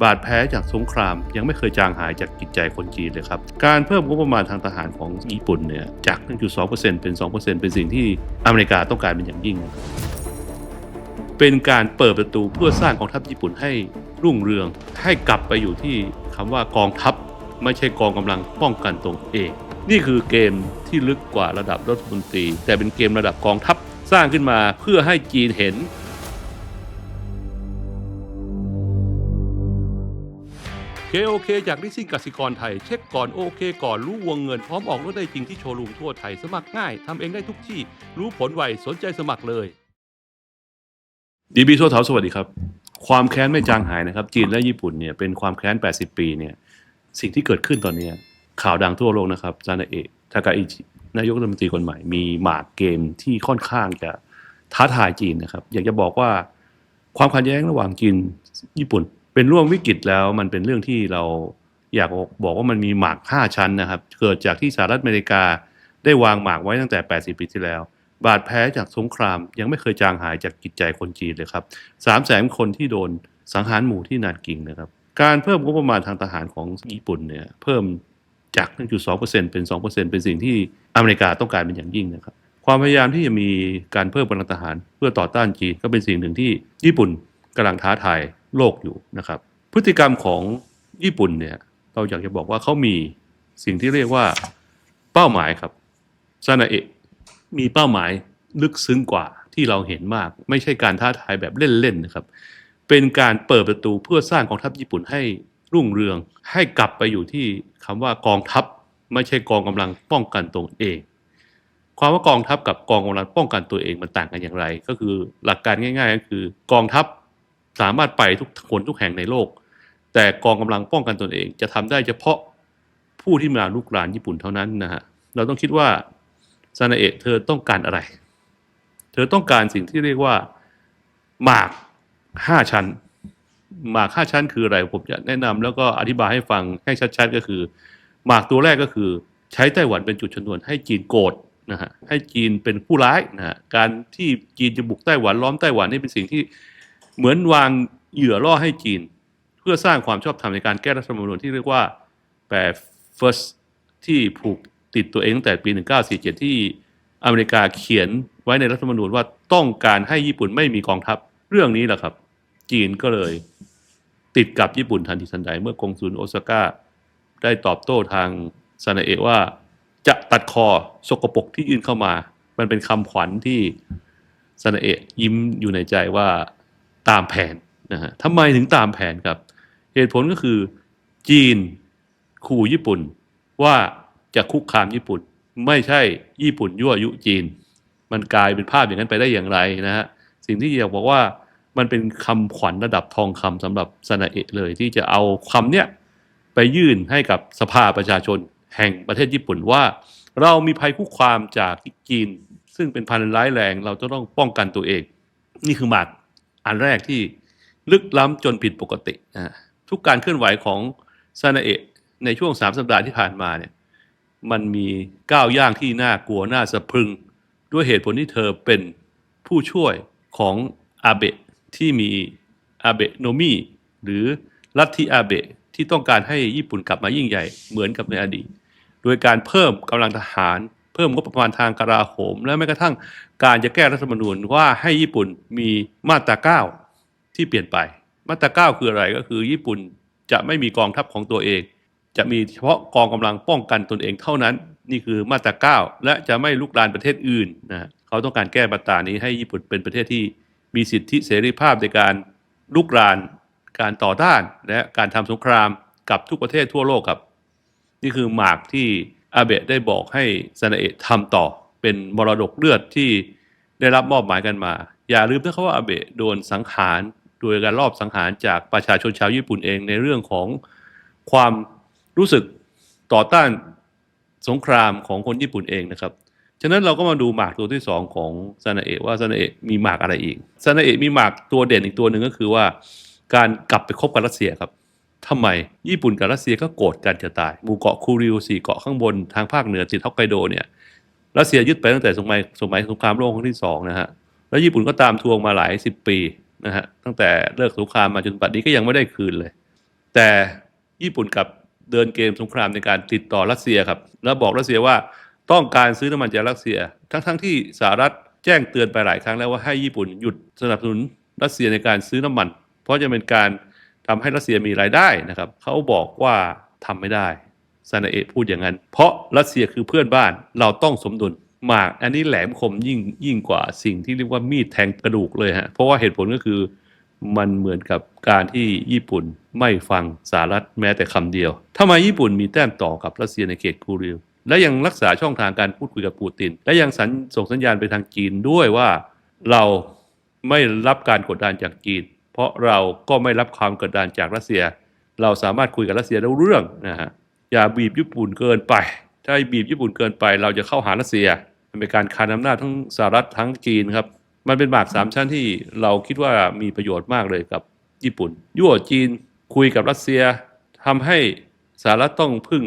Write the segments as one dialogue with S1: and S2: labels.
S1: บาดแผลจากสงครามยังไม่เคยจางหายจากจิตใจคนจีนเลยครับ การเพิ่มงบประมาณทางทหารของญี่ปุ่นเนี่ยจาก 1.2%เป็น 2%เป็นสิ่งที่อเมริกาต้องการเป็นอย่างยิ่ง เป็นการเปิดประตูเพื่อสร้างกองทัพญี่ปุ่นให้รุ่งเรือง ให้กลับไปอยู่ที่คำว่ากองทัพไม่ใช่กองกำลังป้องกันตัวเอง นี่คือเกมที่ลึกกว่าระดับรัฐมนตรี แต่เป็นเกมระดับกองทัพสร้างขึ้นมาเพื่อให้จีนเห็น KOK จากลิซิ่งกสิกรไทย เช็คก่อนโอเคก่อนรู้วงเงินพร้อมออกรถได้จริงที่โชว์รูมทั่วไทย สมัครง่ายทำเองได้ทุกที่ รู้ผลไวสนใจสมัครเลย ดีบีโซเทาสวัสดีครับ ความแค้นไม่จางหายนะครับ จีนและญี่ปุ่นเนี่ยเป็นความแค้น 80 ปีเนี่ยสิ่งที่เกิดขึ้นตอนนี้ข่าวดังทั่วโลกนะครับซานาเอะทากาอิจินายกรัฐมนตรีคนใหม่มีหมากเกมที่ค่อนข้างจะท้าทายจีนนะครับ อยากจะบอกว่าความขัดแย้งระหว่างจีนญี่ปุ่น เป็นร่วงวิกฤตแล้วมันเป็นเรื่องที่เราอยากบอกว่ามันมีหมาก5ชั้นนะครับ เกิดจากที่สหรัฐอเมริกาได้วางหมากไว้ตั้งแต่ 80 ปีที่แล้ว บาดแผลจากสงครามยังไม่เคยจางหายจากจิตใจคนจีนเลยครับสามแสนคนที่โดนสังหารหมู่ที่นานกิงนะครับ การเพิ่มงบประมาณทางทหารของญี่ปุ่นเนี่ยเพิ่มจาก 1.2%เป็น 2%เป็นสิ่งที่อเมริกาต้องการเป็นอย่างยิ่งนะครับ ความพยายามที่จะมีการเพิ่มกำลังทหารเพื่อต่อต้านจีนก็เป็นสิ่งหนึ่งที่ญี่ปุ่นกำลังท้าทาย โลกอยู่นะครับ พฤติกรรมของญี่ปุ่นเนี่ยเราอยากจะบอกว่าเขามีสิ่งที่เรียกว่าเป้าหมายครับซานาเอะมีเป้าหมายลึกซึ้งกว่าที่เราเห็นมาก ไม่ใช่การท้าทายแบบเล่นๆนะครับ เป็นการเปิดประตูเพื่อสร้างกองทัพญี่ปุ่นให้รุ่งเรืองให้กลับไปอยู่ที่คำว่ากองทัพ ไม่ใช่กองกำลังป้องกันตัวเอง ความว่ากองทัพกับกองกำลังป้องกันตัวเองมันต่างกันอย่างไร ก็คือหลักการง่าย ๆ ก็คือกองทัพ สามารถไปทุกคนทุกแห่งในโลก แต่กองกำลังป้องกันตนเอง จะทำได้เฉพาะผู้ที่มาลุกรานญี่ปุ่นเท่านั้นนะฮะเราต้องคิดว่าซานาเอะเธอต้องการอะไร เธอต้องการสิ่งที่เรียกว่าหมากห้าชั้น หมากห้าชั้นคืออะไรผมจะแนะนำแล้วก็อธิบายให้ฟังให้ชัดๆก็คือ หมากตัวแรกก็คือ ใช้ไต้หวันเป็นจุดชนวนให้จีนโกรธนะฮะให้จีนเป็นผู้ร้ายนะฮะการที่จีนจะบุกไต้หวันล้อมไต้หวันนี่เป็นสิ่งที่ เหมือนวางเหยื่อล่อให้จีน เพื่อสร้างความชอบธรรมในการแก้รัฐธรรมนูญที่เรียกว่าแปร first ที่ผูกติดตัวเองตั้งแต่ปี 1947 ที่อเมริกาเขียนไว้ในรัฐธรรมนูญว่าต้องการให้ญี่ปุ่นไม่มีกองทัพเรื่องนี้แหละครับ จีนก็เลยติดกับญี่ปุ่นทันทีทันใด เมื่อกงสุลโอซาก้าได้ตอบโต้ทางซานาเอะว่า จะตัดคอสกปรกที่ยื่นเข้ามา มันเป็นคำขวัญที่ซานาเอะยิ้มอยู่ในใจว่า ตามแผนนะฮะทำไมถึงตามแผนครับ เหตุผลก็คือจีนขู่ญี่ปุ่นว่าจะคุกคามญี่ปุ่น ไม่ใช่ญี่ปุ่นยั่วยุจีน มันกลายเป็นภาพอย่างนั้นไปได้อย่างไรนะฮะสิ่งที่อยากบอกว่ามันเป็นคำขวัญระดับทองคำสำหรับซานาเอะเลย ที่จะเอาคำเนี้ยไปยื่นให้กับสภาประชาชนแห่งประเทศญี่ปุ่นว่า เรามีภัยคุกคามจากจีน ซึ่งเป็นพันร้ายแรง เราจะต้องป้องกันตัวเอง นี่คือหมาก อันแรกที่ลึกล้ำจนผิดปกตินะทุกการเคลื่อนไหวของซานาเอะในช่วงสามสัปดาห์ที่ผ่านมาเนี่ยมันมีก้าวย่างที่น่ากลัวน่าสะพรึง ด้วยเหตุผลที่เธอเป็นผู้ช่วยของอาเบะที่มีอาเบะโนมิหรือลัทธิอาเบะที่ต้องการให้ญี่ปุ่นกลับมายิ่งใหญ่เหมือนกับในอดีต โดยการเพิ่มกำลังทหาร เพิ่มงบประมาณทางกราโหม และแม้กระทั่งการจะแก้รัฐธรรมนูญว่าให้ญี่ปุ่นมีมาตราเก้าที่เปลี่ยนไป มาตราเก้าคืออะไรก็คือ ญี่ปุ่นจะไม่มีกองทัพของตัวเอง จะมีเฉพาะกองกำลังป้องกันตนเองเท่านั้น นี่คือมาตราเก้าและจะไม่ลุกลานประเทศอื่นนะเขาต้องการแก้มาตรานี้ให้ญี่ปุ่นเป็นประเทศที่มีสิทธิเสรีภาพในการลุกรานการต่อต้านและการทำสงครามกับทุกประเทศทั่วโลกครับ นี่คือหมากที่ อาเบะได้บอกให้ซานาเอะทำต่อเป็นมรดกเลือดที่ได้รับมอบหมายกันมา อย่าลืมนะครับว่าอาเบะโดนสังหารโดยการรอบสังหารจากประชาชนชาวญี่ปุ่นเองในเรื่องของความรู้สึกต่อต้านสงครามของคนญี่ปุ่นเองนะครับ ฉะนั้นเราก็มาดูหมากตัวที่สองของซานาเอะว่าซานาเอะมีหมากอะไรอีกซานาเอะมีหมากตัวเด่นอีกตัวหนึ่งก็คือว่า การกลับไปคบกับรัสเซียครับ ทำไมญี่ปุ่นกับรัสเซียก็โกรธกันจะตาย หมู่เกาะคูริวสี่เกาะข้างบนทางภาคเหนือติดฮอกไกโดเนี่ยรัสเซียยึดไปตั้งแต่สมัยสมัยสงครามโลกครั้งที่สองนะฮะแล้วญี่ปุ่นก็ตามทวงมาหลายสิบปีนะฮะตั้งแต่เลิกสงครามมาจนปัจจุบันนี้ก็ยังไม่ได้คืนเลย แต่ญี่ปุ่นกับเดินเกมสงครามในการติดต่อรัสเซียครับ แล้วบอกรัสเซียว่าต้องการซื้อน้ำมันจากรัสเซีย ทั้งๆที่สหรัฐแจ้งเตือนไปหลายครั้งแล้วว่าให้ญี่ปุ่นหยุดสนับสนุนรัสเซียในการซื้อน้ำมัน เพราะจะเป็นการ ทำให้รัสเซียมีรายได้นะครับเขาบอกว่าทำไม่ได้ซานาเอะพูดอย่างนั้น เพราะรัสเซียคือเพื่อนบ้านเราต้องสมดุลมาก อันนี้แหลมคมยิ่งยิ่งกว่าสิ่งที่เรียกว่ามีดแทงกระดูกเลยฮะเพราะว่าเหตุผลก็คือมันเหมือนกับการที่ญี่ปุ่นไม่ฟังสหรัฐแม้แต่คำเดียวทำไมญี่ปุ่นมีแต้มต่อกับรัสเซียในเขตคูริลและยังรักษาช่องทางการพูดคุยกับปูติน และยังสัญส่งสัญญาณไปทางจีนด้วยว่าเราไม่รับการกดดันจากจีน เพราะเราก็ไม่รับความกดดันจากรัสเซีย เราสามารถคุยกับรัสเซียได้รู้เรื่องนะฮะอย่าบีบญี่ปุ่นเกินไป ถ้าบีบญี่ปุ่นเกินไป เราจะเข้าหารัสเซียเป็นการคานอำนาจทั้งสหรัฐทั้งจีนครับมันเป็นหมากสามชั้นที่เราคิดว่ามีประโยชน์มากเลยกับญี่ปุ่นยั่วจีนคุยกับรัสเซียทำให้สหรัฐต้องพึ่ง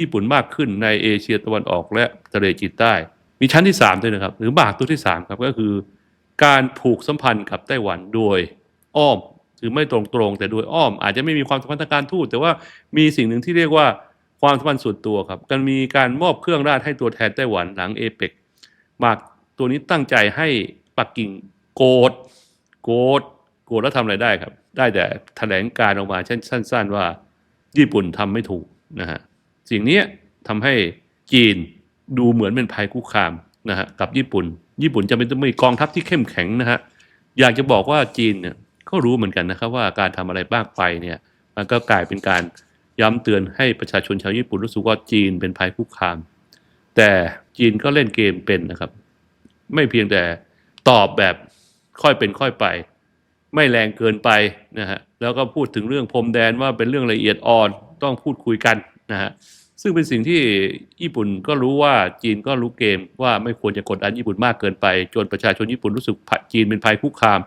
S1: ญี่ปุ่นมากขึ้นในเอเชียตะวันออกและทะเลจีนใต้ มีชั้นที่3ด้วยนะครับ หรือหมากตัวที่3ครับก็คือ การผูกสัมพันธ์กับไต้หวันโดย อ้อมหรือไม่ตรงๆแต่โดยอ้อม อาจจะไม่มีความสัมพันธ์ทางการทูตแต่ว่ามีสิ่งหนึ่งที่เรียกว่าความสัมพันธ์ส่วนตัวครับการมีการมอบเครื่องราชให้ตัวแทนไต้หวันหลังเอเปกมากตัวนี้ตั้งใจให้ปักกิ่งโกรธโกรธโกรธแล้วทำอะไรได้ครับ ได้แต่แถลงการออกมาสั้นๆว่าญี่ปุ่นทำไม่ถูกนะฮะสิ่งนี้ทำให้จีนดูเหมือนเป็นภัยคุกคามนะฮะกับญี่ปุ่น ญี่ปุ่นจะเป็นต้องมีกองทัพที่เข้มแข็งนะฮะอยากจะบอกว่าจีนเนี่ย ก็รู้เหมือนกันนะครับว่าการทำอะไรบ้างไปเนี่ยมันก็กลายเป็นการย้ำเตือนให้ประชาชนชาวญี่ปุ่นรู้สึกว่าจีนเป็นภัยคุกคาม แต่จีนก็เล่นเกมเป็นนะครับ ไม่เพียงแต่ตอบแบบค่อยเป็นค่อยไป ไม่แรงเกินไปนะฮะแล้วก็พูดถึงเรื่องพรมแดนว่าเป็นเรื่องละเอียดอ่อนต้องพูดคุยกันนะฮะซึ่งเป็นสิ่งที่ญี่ปุ่นก็รู้ว่าจีนก็รู้เกมว่าไม่ควรจะกดดันญี่ปุ่นมากเกินไป จนประชาชนญี่ปุ่นรู้สึกจีนเป็นภัยคุกคาม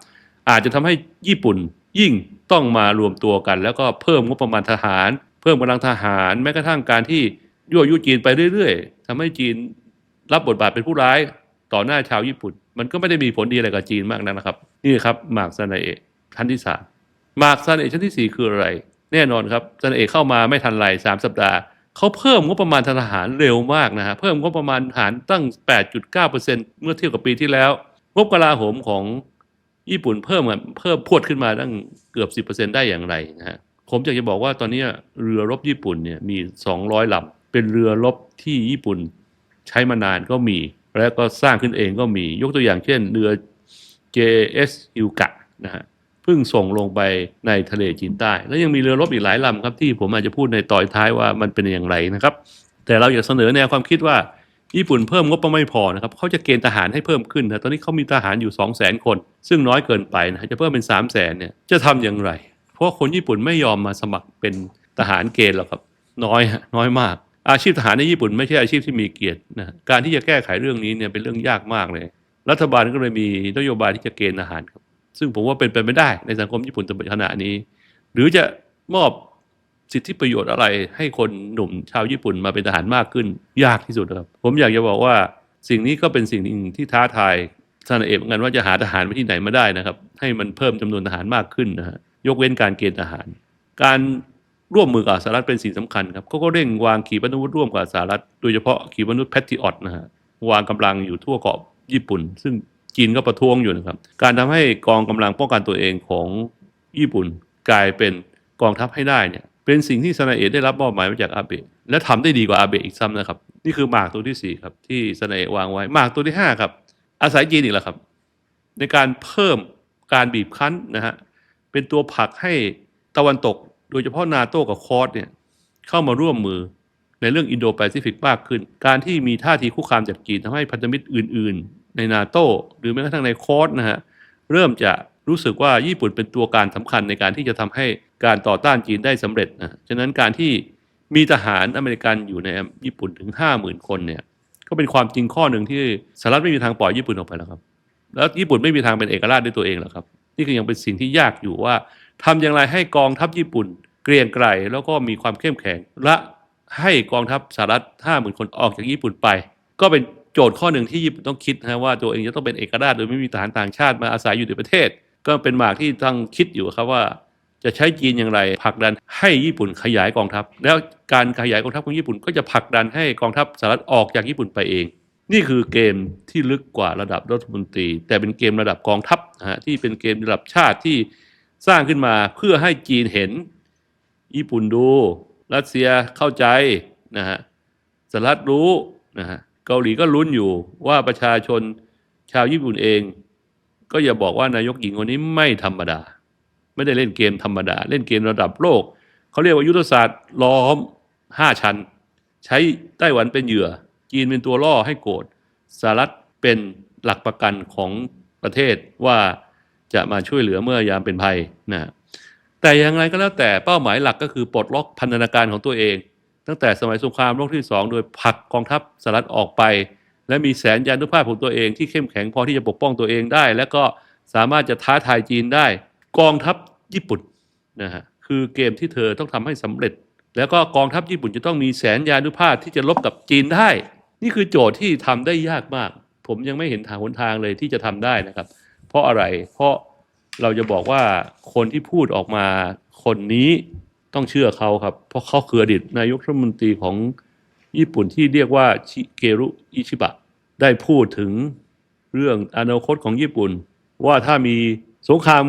S1: อาจจะทำให้ญี่ปุ่นยิ่งต้องมารวมตัวกัน แล้วก็เพิ่มงบประมาณทหาร เพิ่มกำลังทหารแม้กระทั่งการที่ยั่วยุจีนไปเรื่อยๆทำให้จีนรับบทบาทเป็นผู้ร้ายต่อหน้าชาวญี่ปุ่น มันก็ไม่ได้มีผลดีอะไรกับจีนมากนักนะครับ นี่ครับหมากซานาเอะชั้นที่สามหมากซานาเอะชั้นที่สี่คืออะไร แน่นอนครับซานาเอะเข้ามาไม่ทันไรสามสัปดาห์เขาเพิ่มงบประมาณทางทหารเร็วมากนะฮะเพิ่มงบประมาณทหารตั้ง 8.9%เมื่อเทียบกับปีที่แล้ว งบกลาโหมของ ญี่ปุ่นเพิ่มเพิ่มพวดขึ้นมาตั้งเกือบ 10%ได้อย่างไรนะฮะผมอยากจะบอกว่าตอนนี้เรือรบญี่ปุ่นเนี่ยมี 200ลำเป็นเรือรบที่ญี่ปุ่นใช้มานานก็มี แล้วก็สร้างขึ้นเองก็มี ยกตัวอย่างเช่นเรือ JS ฮิวกะนะฮะเพิ่งส่งลงไปในทะเลจีนใต้ แล้วยังมีเรือรบอีกหลายลำครับที่ผมอาจจะพูดในตอนท้ายว่ามันเป็นอย่างไรนะครับ แต่เราอยากเสนอแนวความคิดว่า ญี่ปุ่นเพิ่มงบประมาณไม่พอนะครับเขาจะเกณฑ์ทหารให้เพิ่มขึ้นนะตอนนี้เขามีทหารอยู่ 2 0 0 0 0 0 คน ซึ่งน้อยเกินไปนะจะเพิ่มเป็น 3 0 0 0 0 0เนี่ยจะทำอย่างไร เพราะคนญี่ปุ่นไม่ยอมมาสมัครเป็นทหารเกณฑ์หรอกครับ น้อยน้อยมาก อาชีพทหารในญี่ปุ่นไม่ใช่อาชีพที่มีเกียรตินะการที่จะแก้ไขเรื่องนี้เนี่ยเป็นเรื่องยากมากเลย รัฐบาลก็เลยมีนโยบายที่จะเกณฑ์ทหารครับซึ่งผมว่าเป็นไปไม่ได้ในสังคมญี่ปุ่นขณะนี้ หรือจะมอบ สิทธิประโยชน์อะไรให้คนหนุ่มชาวญี่ปุ่นมาเป็นทหารมากขึ้น ยากที่สุดครับ ผมอยากจะบอกว่าสิ่งนี้ก็เป็นสิ่งหนึ่งที่ท้าทายท่านเอกเหมือนกันว่าจะหาทหารไปที่ไหนมาได้นะครับ ให้มันเพิ่มจำนวนทหารมากขึ้นนะฮะยกเว้นการเกณฑ์ทหาร การร่วมมือกับสหรัฐเป็นสิ่งสำคัญครับเขาก็เร่งวางขีปนาวุธร่วมกับสหรัฐโดยเฉพาะขีปนาวุธแพทริออตนะฮะวางกำลังอยู่ทั่วเกาะญี่ปุ่น ซึ่งจีนก็ประท้วงอยู่นะครับ การทำให้กองกำลังป้องกันตัวเองของญี่ปุ่นกลายเป็นกองทัพให้ได้เนี่ย เป็นสิ่งที่ซานาเอะได้รับมอบหมายมาจากอาเบะและทำได้ดีกว่าอาเบะอีกซ้ำนะครับ นี่คือหมากตัวที่สี่ครับ ที่ซานาเอะวางไว้หมากตัวที่ห้าครับ อาศัยจีนอีกแล้วครับ ในการเพิ่มการบีบคั้นนะฮะเป็นตัวผลักให้ตะวันตก โดยเฉพาะนาโต้กับคอร์สเนี่ยเข้ามาร่วมมือในเรื่องอินโดแปซิฟิกมากขึ้น การที่มีท่าทีคุกคามจากจีนทำให้พันธมิตรอื่น ๆ ในนาโต้หรือแม้กระทั่งในคอร์สนะฮะเริ่มจะรู้สึกว่าญี่ปุ่นเป็นตัวการสำคัญในการที่จะทำให้ การต่อต้านจีนได้สำเร็จนะฉะนั้นการที่มีทหารอเมริกันอยู่ในญี่ปุ่นถึงห้าหมื่นคนเนี่ยก็เป็นความจริงข้อหนึ่งที่สหรัฐไม่มีทางปล่อยญี่ปุ่นออกไปแล้วครับ แล้วญี่ปุ่นไม่มีทางเป็นเอกราชด้วยตัวเองหรอกครับ นี่ก็ยังเป็นสิ่งที่ยากอยู่ว่าทำอย่างไรให้กองทัพญี่ปุ่นเกรียงไกรแล้วก็มีความเข้มแข็ง และให้กองทัพสหรัฐห้าหมื่นคนออกจากญี่ปุ่นไป ก็เป็นโจทย์ข้อหนึ่งที่ญี่ปุ่นต้องคิดนะว่าตัวเองจะต้องเป็นเอกราชโดยไม่มีทหารต่างชาติมาอาศัยอยู่ในประเทศ ก็เป็นหมากที่ต้องคิดอยู่ครับว่า จะใช้จีนอย่างไรผลักดันให้ญี่ปุ่นขยายกองทัพ แล้วการขยายกองทัพของญี่ปุ่น ก็จะผลักดันให้กองทัพสหรัฐออกจากญี่ปุ่นไปเอง นี่คือเกมที่ลึกกว่าระดับรัฐมนตรี แต่เป็นเกมระดับกองทัพฮะที่เป็นเกมระดับชาติที่สร้างขึ้นมาเพื่อให้จีนเห็น ญี่ปุ่นดู รัสเซียเข้าใจนะฮะสหรัฐรู้นะฮะเกาหลีก็ลุ้นอยู่ว่าประชาชนชาวญี่ปุ่นเอง ก็อย่าบอกว่านายกหญิงคนนี้ไม่ธรรมดา ไม่ได้เล่นเกมธรรมดา เล่นเกมระดับโลก เขาเรียกว่ายุทธศาสตร์ล้อมห้าชั้น ใช้ไต้หวันเป็นเหยื่อ จีนเป็นตัวล่อให้โกรธสหรัฐเป็นหลักประกันของประเทศว่าจะมาช่วยเหลือเมื่อยามเป็นภัยนะแต่อย่างไรก็แล้วแต่เป้าหมายหลักก็คือปลดล็อกพันธนาการของตัวเอง ตั้งแต่สมัยสงครามโลกที่สองโดยผลักกองทัพสหรัฐออกไป และมีแสนยานุภาพของตัวเองที่เข้มแข็งพอที่จะปกป้องตัวเองได้ และก็สามารถจะท้าทายจีนได้ กองทัพญี่ปุ่นนะฮะคือเกมที่เธอต้องทำให้สำเร็จ แล้วก็กองทัพญี่ปุ่นจะต้องมีแสนยานุภาพที่จะลบกับจีนได้ นี่คือโจทย์ที่ทำได้ยากมาก ผมยังไม่เห็นทางหนทางเลยที่จะทำได้นะครับ เพราะอะไรเพราะเราจะบอกว่าคนที่พูดออกมาคนนี้ต้องเชื่อเขาครับ เพราะเขาคืออดีตนายกรัฐมนตรีของญี่ปุ่นที่เรียกว่าชิเกรุอิชิบะ ได้พูดถึงเรื่องอนาคตของญี่ปุ่น ว่าถ้ามีสงคราม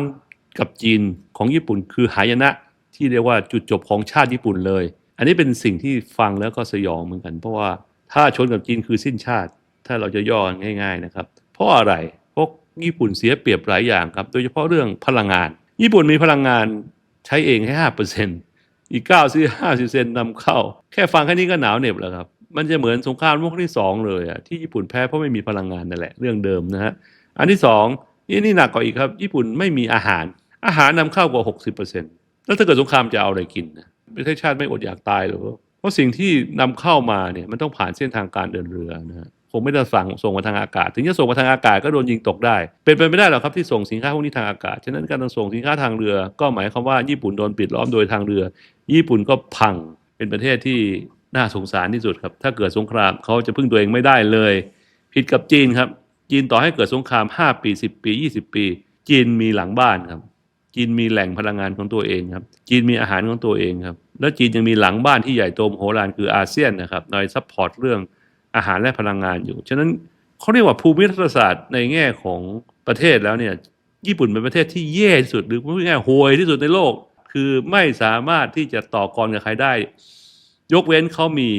S1: กับจีนของญี่ปุ่นคือหายนะที่เรียกว่าจุดจบของชาติญี่ปุ่นเลย อันนี้เป็นสิ่งที่ฟังแล้วก็สยองเหมือนกัน เพราะว่าถ้าชนกับจีนคือสิ้นชาติ ถ้าเราจะย่อง่าย ๆนะครับ เพราะอะไรเพราะญี่ปุ่นเสียเปรียบหลายอย่างครับ โดยเฉพาะเรื่องพลังงาน ญี่ปุ่นมีพลังงานใช้เองแค่ห้าเปอร์เซ็นอีกเก้าซื้อห้าสิบเซนนำเข้า แค่ฟังแค่นี้ก็หนาวเหน็บแล้วครับ มันจะเหมือนสงครามโลกที่สองเลยอะที่ญี่ปุ่นแพ้เพราะไม่มีพลังงานนั่นแหละเรื่องเดิมนะฮะอันที่สองนี่นี่หนักกว่าอีกครับ ญี่ปุ่นไม่มีอาหาร อาหารนำเข้ากว่าหกสิบเปอร์เซ็นแล้วถ้าเกิดสงครามจะเอาอะไรกินนะประเทศชาติไม่อดอยากตายหรอกเพราะสิ่งที่นำเข้ามาเนี่ยมันต้องผ่านเส้นทางการเดินเรือนะฮะคงไม่ได้สั่งส่งมาทางอากาศ ถึงจะส่งมาทางอากาศก็โดนยิงตกได้ เป็นไปไม่ได้หรอกครับที่ส่งสินค้าพวกนี้ทางอากาศ ฉะนั้นการส่งสินค้าทางเรือ ก็หมายความว่าญี่ปุ่นโดนปิดล้อมโดยทางเรือ ญี่ปุ่นก็พัง เป็นประเทศที่น่าสงสารที่สุดครับ ถ้าเกิดสงครามเขาจะพึ่งตัวเองไม่ได้เลย ผิดกับจีนครับ จีนต่อให้เกิดสงคราม 5 ปี 10 ปี 20 ปี จีนมีหลังบ้านครับ จีนมีแหล่งพลังงานของตัวเองครับ จีนมีอาหารของตัวเองครับ แล้วจีนยังมีหลังบ้านที่ใหญ่โตมโหฬารคืออาเซียนนะครับในซัพพอร์ตเรื่องอาหารและพลังงานอยู่ ฉะนั้นเขาเรียกว่าภูมิรัฐศาสตร์ในแง่ของประเทศแล้วเนี่ย ญี่ปุ่นเป็นประเทศที่แย่ที่สุดหรือพูดง่ายๆห่วยที่สุดในโลก คือไม่สามารถที่จะต่อกรกับใครได้ ยกเว้นเขามี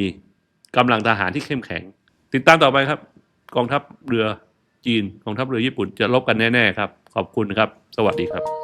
S1: กำลังทหารที่เข้มแข็ง ติดตามต่อไปครับ กองทัพเรือจีนกองทัพเรือญี่ปุ่นจะลบกันแน่ๆครับ ขอบคุณครับ สวัสดีครับ